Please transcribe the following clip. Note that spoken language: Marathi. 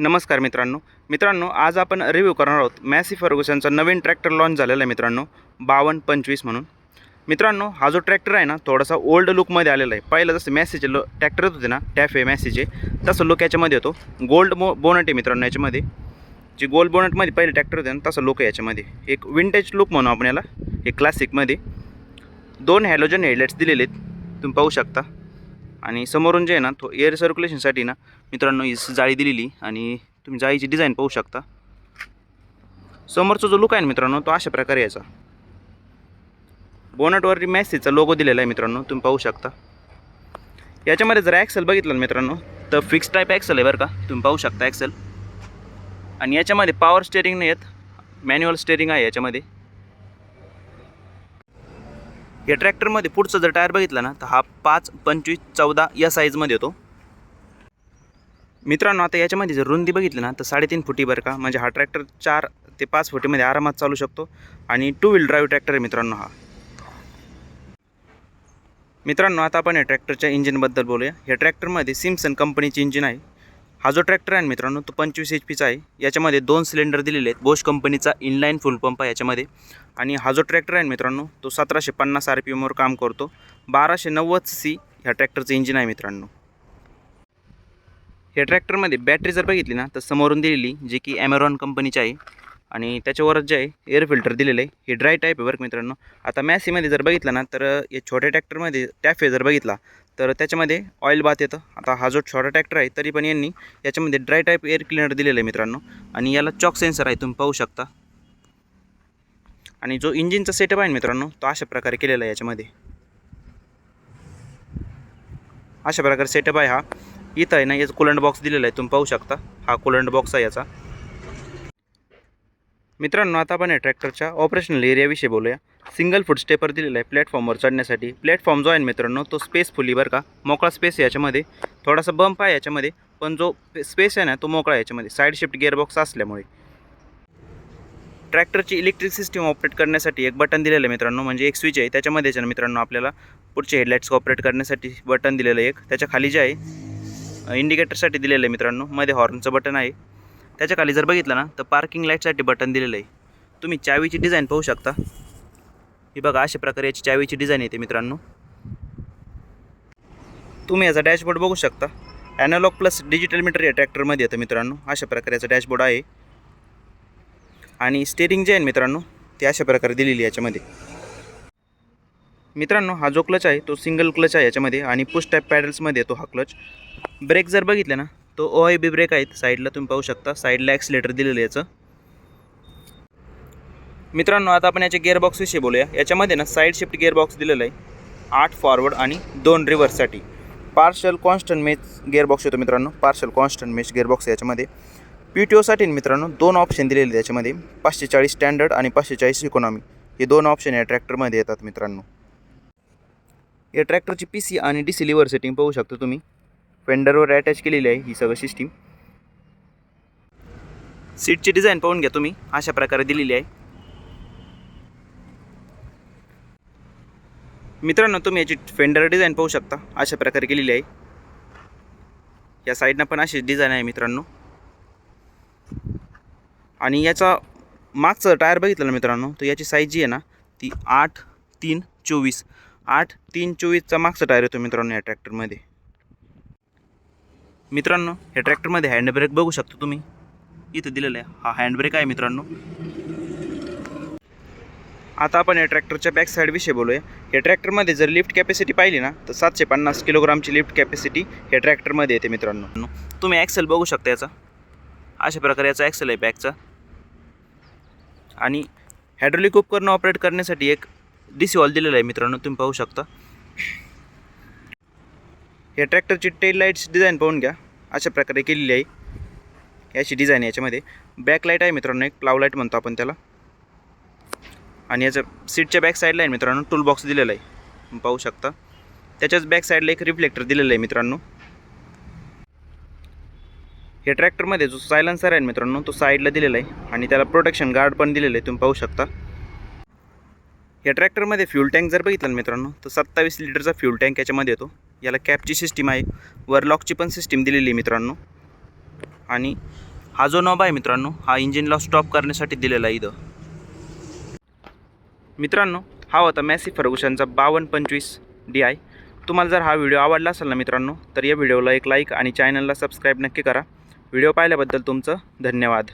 नमस्कार मित्रांनो. मित्रांनो आज आपण रिव्ह्यू करणार आहोत मॅसी फर्ग्युसनचा नवीन ट्रॅक्टर लॉन्च झालेला आहे मित्रांनो बावन्न पंचवीस म्हणून. मित्रांनो हा जो ट्रॅक्टर आहे ना थोडासा ओल्ड लुकमध्ये आलेला आहे. पहिलं जसं मॅसीचे लो ट्रॅक्टर होते ना टॅफे मॅसीचे तसं लुक याच्यामध्ये येतो. गोल्ड मो बोनट आहे मित्रांनो याच्यामध्ये. जे गोल्ड बोनटमध्ये पहिले ट्रॅक्टर होते ना तसं लुक आहे याच्यामध्ये. एक विंटेज लुक म्हणू आपण याला एक क्लासिकमध्ये दोन हॅलोजन हेडलाईट्स दिलेले आहेत. तुम्ही पाहू शकता. आणि समोरून जे आहे ना तो एअर सर्क्युलेशनसाठी ना मित्रांनो ही जाळी दिलेली आणि तुम्ही जाळीची डिझाईन पाहू शकता. समोरचा जो लुक आहे ना मित्रांनो तो अशा प्रकारे याचा बोनटवरती मॅसेजचा लोगो दिलेला आहे मित्रांनो तुम्ही पाहू शकता. याच्यामध्ये जर ॲक्सेल बघितलं ना मित्रांनो तर फिक्स टाईप ॲक्सेल आहे बरं का तुम्ही पाहू शकता ॲक्सेल आणि याच्यामध्ये पॉवर स्टेअरिंग नाही आहेत मॅन्युअल स्टेअरिंग आहे याच्यामध्ये. या ट्रॅक्टरमध्ये पुढचं जर टायर बघितलं ना तर हा पाच पंचवीस चौदा या साईजमध्ये येतो. मित्रांनो आता याच्यामध्ये जर रुंदी बघितली ना तर साडेतीन फुटी बरं का. म्हणजे हा ट्रॅक्टर चार ते पाच फुटीमध्ये आरामात चालू शकतो. आणि टू व्हील ड्राईव्ह ट्रॅक्टर आहे मित्रांनो हा. मित्रांनो आता आपण या ट्रॅक्टरच्या इंजिनबद्दल बोलूया. या ट्रॅक्टरमध्ये सिम्सन कंपनीचे इंजिन आहे. हा जो ट्रॅक्टर आहे मित्रांनो तो पंचवीस एच पीचा आहे. याच्यामध्ये दोन सिलेंडर दिलेले आहेत. बोश कंपनीचा इनलाईन फुल पंप आहे याच्यामध्ये. आणि हा जो ट्रॅक्टर आहे मित्रांनो तो सतराशे पन्नास आर पी एमवर काम करतो. बाराशे नव्वद सी ह्या ट्रॅक्टरचं इंजिन आहे मित्रांनो. ह्या ट्रॅक्टरमध्ये बॅटरी जर बघितली ना तर समोरून दिलेली जी की ॲमेरॉन कंपनीची आहे. आणि त्याच्यावरच जे आहे एअर फिल्टर दिलेलं आहे. हे ड्राय टाईप आहे बरं मित्रांनो. आता मॅसीमध्ये जर बघितलं ना तर या छोट्या ट्रॅक्टरमध्ये टॅफे जर बघितला तर त्याच्यामध्ये ऑइल बात येतं. आता हा जो छोटा ट्रॅक्टर आहे तरी पण यांनी याच्यामध्ये ड्राय टाईप एअर क्लिनर दिलेलं आहे मित्रांनो. आणि याला चॉक सेन्सर आहे तुम्ही पाहू शकता. आणि जो इंजिनचा सेटअप आहे ना मित्रांनो तो अशा प्रकारे केलेला आहे याच्यामध्ये. अशा प्रकारे सेटअप आहे हा. इथं आहे ना याचा कुलंट बॉक्स दिलेला आहे तुम्ही पाहू शकता. हा कुलंट बॉक्स आहे याचा. मित्रांनो आता आपण या ट्रॅक्टरच्या ऑपरेशनल एरियाविषयी बोलूया. सिंगल फुटस्टेपर दिलेला आहे प्लॅटफॉर्मवर चढण्यासाठी. प्लॅटफॉर्म जो आहे मित्रांनो तो स्पेसफुली बरं का. मोकळा स्पेस आहे याच्यामध्ये. थोडासा बंप आहे याच्यामध्ये. पण जो स्पेस आहे ना तो मोकळा आहे याच्यामध्ये. साईड शिफ्ट गिअरबॉक्स असल्यामुळे. ट्रॅक्टरची इलेक्ट्रिक सिस्टीम ऑपरेट करण्यासाठी एक बटन दिलेलं आहे मित्रांनो. म्हणजे एक स्विच आहे. त्याच्यामध्ये आहे ना मित्रांनो आपल्याला पुढचे हेडलाईट्स ऑपरेट करण्यासाठी बटन दिलेलं आहे एक. त्याच्याखाली जे आहे इंडिकेटरसाठी दिलेलं आहे मित्रांनो. मध्ये हॉर्नचं बटन आहे. त्याच्याखाली जर बघितलं ना तर पार्किंग लाईटसाठी बटन दिलेलं आहे तुम्ही चावीची डिझाईन पाहू शकता. ही बघा अशा प्रकारे याची चावीची डिझाईन येते मित्रांनो. तुम्ही याचा डॅशबोर्ड बघू शकता. ॲनालॉग प्लस डिजिटल मीटर या ट्रॅक्टरमध्ये येतं मित्रांनो. अशा प्रकारे याचा डॅशबोर्ड आहे. आणि स्टेरिंग जे आहे मित्रांनो ते अशा प्रकारे दिलेली आहे याच्यामध्ये. मित्रांनो हा जो क्लच आहे तो सिंगल क्लच आहे याच्यामध्ये. आणि पुश टॅप पॅडल्समध्ये येतो हा क्लच ब्रेक जर बघितले ना तो ओ आय बी ब्रेक आहेत. साईडला तुम्ही पाहू शकता. साईडला ॲक्सिलेटर दिलेलं याचं. मित्रांनो आता आपण याच्या गिअरबॉक्सविषयी बोलूया. याच्यामध्ये ना साईड शिफ्ट गिअरबॉक्स दिलेलं आहे. आठ फॉरवर्ड आणि दोन रिव्हर्ससाठी पार्शल कॉन्स्टंट मेच गिअरबॉक्स येतो मित्रांनो. पार्शल कॉन्स्टंट मेच गिअरबॉक्स याच्यामध्ये. पी टी ओसाठी मित्रांनो दोन ऑप्शन दिलेले आहेत याच्यामध्ये. पाचशे चाळीस स्टँडर्ड आणि पाचशे चाळीस इकॉनॉमी हे दोन ऑप्शन या ट्रॅक्टरमध्ये येतात मित्रांनो. या ट्रॅक्टरची पी सी आणि डी सी लिव्हर सेटिंग पाहू शकता तुम्ही. फेंडरवर अटॅच केलेली आहे ही सगळं सिस्टीम सीटची डिझाईन पाहून घ्या तुम्ही. अशा प्रकारे दिलेली आहे. मित्रांनो तुम्ही याची फेंडर डिझाईन पाहू शकता. अशा प्रकारे केलेली आहे. या साईडनं पण अशी डिझाईन आहे मित्रांनो. आणि याचा मागचं टायर बघितलं ना मित्रांनो तर याची साईज जी आहे ना ती आठ तीन चोवीस. आठ तीन चोवीसचा मागचा टायर येतो मित्रांनो या ट्रॅक्टरमध्ये मित्रांनो या ट्रॅक्टरमध्ये हँडब्रेक बघू शकता तुम्ही. इथं दिलेलं आहे. हा हँडब्रेक आहे मित्रांनो. आता आपण या ट्रॅक्टरच्या बॅक साईडविषयी बोलूया. या ट्रॅक्टरमध्ये जर लिफ्ट कॅपॅसिटी पाहिली ना तर सातशे पन्नास किलोग्रामची लिफ्ट कॅपॅसिटी या ट्रॅक्टरमध्ये येते मित्रांनो. तुम्ही ॲक्सेल बघू शकता याचा. अशा प्रकारे याचा ॲक्सेल आहे बॅकचा आणि हायड्रोलिक उपकरणं ऑपरेट करण्यासाठी एक डी सी वॉल दिलेला आहे मित्रांनो तुम्ही पाहू शकता. या ट्रॅक्टरची टेल लाईट्स डिझाईन पाहून घ्या. अशा प्रकारे केलेली आहे. याची डिझाईन याच्यामध्ये. बॅक लाइट आहे मित्रांनो एक प्लाव लाइट म्हणतो आपण त्याला. आणि याच्या सीटच्या बॅक साईडला आहे मित्रांनो टूल बॉक्स दिलेला आहे. पाहू शकता. त्याच्याच बॅक साईडला एक रिफ्लेक्टर दिलेलं आहे मित्रांनो. या ट्रॅक्टरमध्ये जो सायलन्सर आहे मित्रांनो तो साईडला दिलेला आहे. आणि त्याला प्रोटेक्शन गार्ड पण दिलेलं आहे. तुम्ही पाहू शकता. या ट्रॅक्टरमध्ये फ्यूल टँक जर बघितलं मित्रांनो तर सत्तावीस लिटरचा फ्यूल टँक याच्यामध्ये येतो. याला कॅपची सिस्टीम आहे. वर लॉकची पण सिस्टीम दिलेली आहे मित्रांनो. आणि हा जो नॉब आहे मित्रांनो हा इंजिनला स्टॉप करण्यासाठी दिलेला आहे इथं. मित्रांनो हा होता मॅसी फर्गुशनचा बावन्न पंचवीस डी आय तुम्हाला जर हा व्हिडिओ आवडला असेल ना मित्रांनो तर या व्हिडिओला एक लाईक आणि चॅनलला सबस्क्राईब नक्की करा. व्हिडिओ पाहिल्याबद्दल तुमचं धन्यवाद.